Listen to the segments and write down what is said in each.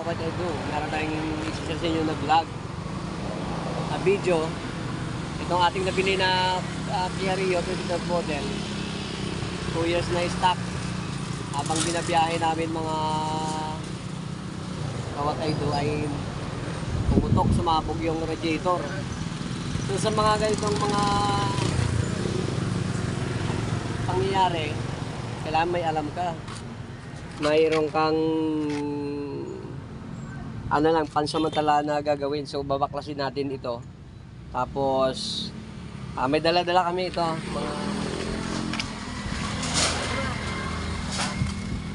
kapatid ko, meron tayong isa sa inyo na vlog. Na video. Itong ating nabili na uh, Kia Rio 23 model. 2 years na stock. Habang binabiyahe namin mga kawatay do ay pumutok, sumabog yung radiator. So sa mga ganitong mga pangyayari, kailangan may alam ka. Mayroon kang ano lang, pansamantala na gagawin. So babaklasin natin ito. Tapos ah, may dala-dala kami ito. Mga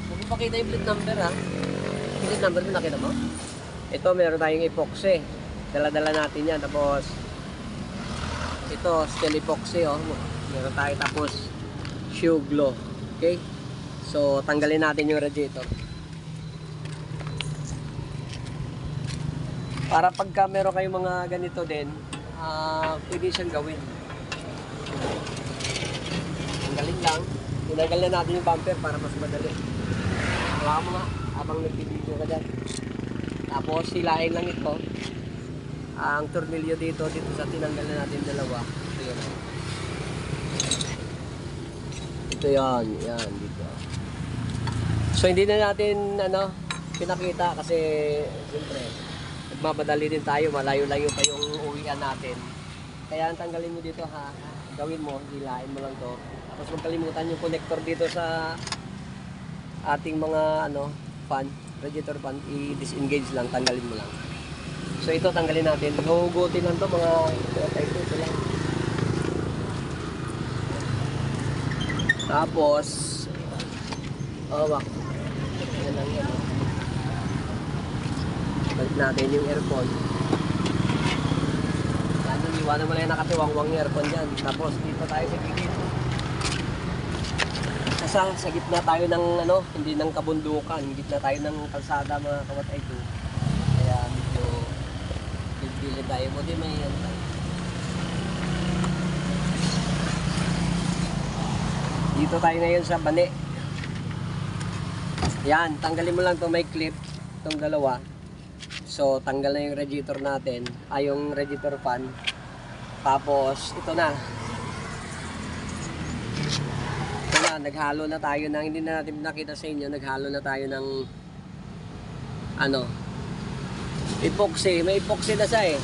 Huwag mo pakita yung plate number ha. Plate number mo nakita mo? Ito meron tayong epoxy. Dala-dala natin yan. Tapos ito steel epoxy oh. Meron tayo tapos shoe glow. Okay? So tanggalin natin yung radiator. Para pagka meron kayong mga ganito din, ah pwede siyang gawin. Tanggalin lang. Tinagal na natin yung bumper para mas madali. Wala mo nga, habang nagbibideo ka dyan. Tapos silahin lang ito. Ang tornilyo dito, dito sa tinanggal na natin dalawa. Ito yun. Ito yan, yan, dito. So hindi na natin, ano, pinakita kasi, siyempre, nagmamadali din tayo, malayo-layo pa yung uwian natin. Kaya ang tanggalin mo dito ha, gawin mo, hilain mo lang to. Tapos huwag kalimutan yung connector dito sa ating mga ano, fan, radiator fan, i-disengage lang, tanggalin mo lang. So ito tanggalin natin. Hugutin lang to mga ito, ito lang. Tapos, oh, wak. Yan lang yan. oh. Balik natin yung aircon. Yan, yung iwanan mo lang yung nakatiwangwang yung aircon dyan. Tapos dito tayo sa gilid. Kasi sa gitna tayo ng ano, hindi ng kabundukan, gitna tayo ng kalsada mga kawatay ko. Kaya medyo bibili tayo mo din may ano. Dito tayo ngayon sa Bane. Yan, tanggalin mo lang to may clip, itong dalawa. So, tanggal na yung radiator natin, ay yung radiator fan. Tapos, ito na. Ito na, naghalo na tayo ng, hindi na natin nakita sa inyo, naghalo na tayo ng, ano, epoxy. May epoxy na siya eh.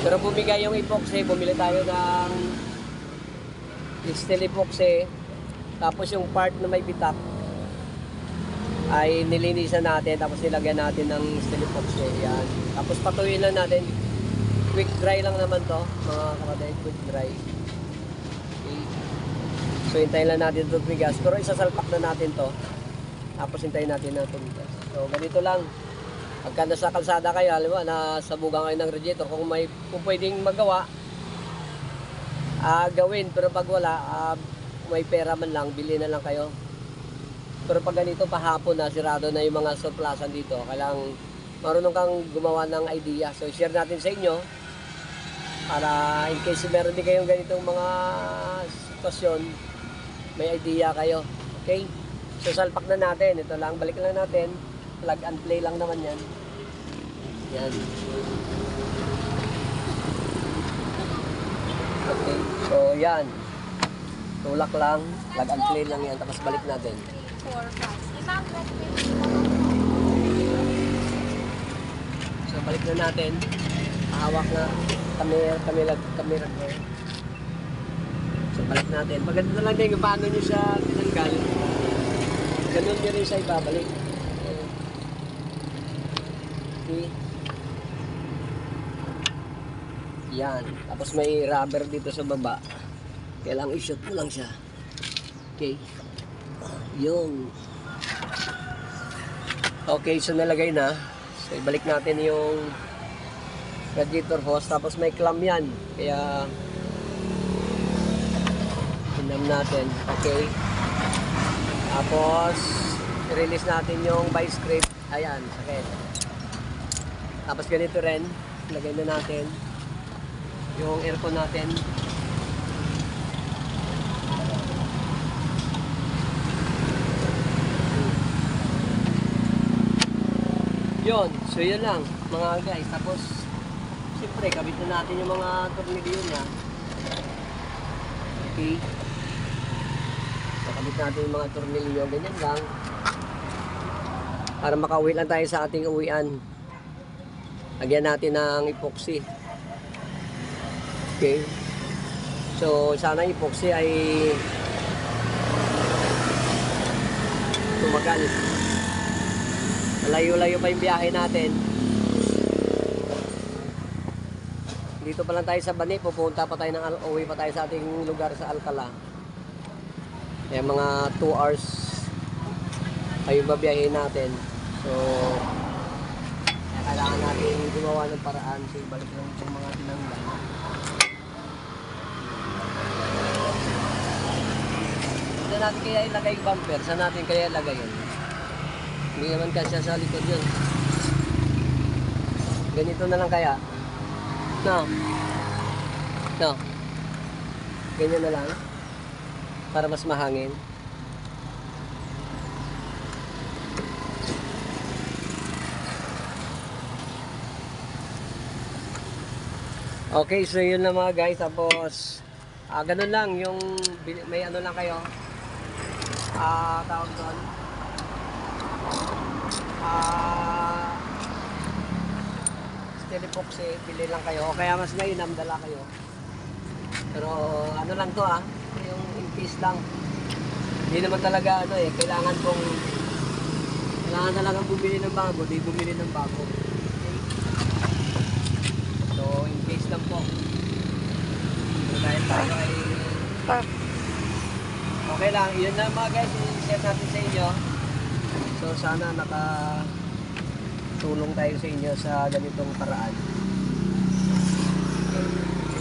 Pero bumigay yung epoxy, bumili tayo ng steel epoxy. Tapos yung part na may bitak, ay nilinisan natin tapos nilagyan natin ng steel epoxy yan. Tapos patuloy lang natin. Quick dry lang naman to, mga kapatid, quick dry. Okay. So hintayin lang natin ito tumigas. Pero isasalpak na natin to. Tapos hintayin natin na tumigas. So ganito lang. Pagka nasa kalsada kayo, alam mo, nasa bugang kayo ng radiator, kung may kung pwedeng magawa, ah gawin. Pero pag wala, kung may pera man lang, bili na lang kayo. Pero pag ganito pahapon na, sirado na yung mga surplusan dito, kailangan marunong kang gumawa ng idea. So, share natin sa inyo para in case meron din kayong ganitong mga sitwasyon, may idea kayo. Okay? So, salpak na natin. Ito lang, balik lang natin. Plug and play lang naman yan. Yan. Okay. So, yan. Tulak lang. Plug and play lang yan. Tapos balik natin. 4, 5. Imam, So balik na natin. Hawak na kami kami lag kami lag. So balik natin. Maganda din kung paano niyo siya tinanggal. Ganun din rin siya ibabalik. Okay. Yan. Tapos may rubber dito sa baba. Kailangan i-shoot mo lang siya. Okay. Yung. Okay, so nalagay na. So, ibalik natin yung radiator hose. Tapos may clamp yan. Kaya, pinam natin. Okay. Tapos, release natin yung vice grip. Ayan, sakit. Tapos ganito rin. Lagay na natin yung aircon natin. Yun, so yun lang mga guys. Tapos, siyempre, kabit na natin yung mga tornilyo niya. Okay. So, kabit natin yung mga tornilyo. Ganyan lang. Para makauwi lang tayo sa ating uwian. Lagyan natin ng epoxy. Okay. So, sana epoxy ay tumagal. Malayo-layo pa yung biyahe natin. Dito pa lang tayo sa Bani, pupunta pa tayo ng uwi pa tayo sa ating lugar sa Alcala. Kaya mga 2 hours ay babiyahin natin. So, kailangan natin gumawa ng paraan sa ibalik lang itong mga tinanggal. Saan natin kaya ilagay yung bumper? Saan natin kaya ilagay yun? Hindi naman kasya sa likod yun. Ganito na lang kaya. No. No. Ganyan na lang. Para mas mahangin. Okay, so yun lang mga guys. Tapos, ah ganun lang. Yung, may ano lang kayo. Ah, tawag doon. Ah, steel epoxy, pili lang kayo. O Kaya mas mainam, dala kayo. Pero ano lang to ah, yung in case lang. Hindi naman talaga ano eh, kailangan kong kailangan talaga bumili ng bago, di bumili ng bago. So, in case lang po. So, dahil tayo ay Okay lang, yun na mga guys, i-share natin sa inyo. So sana naka tulong tayo sa inyo sa ganitong paraan.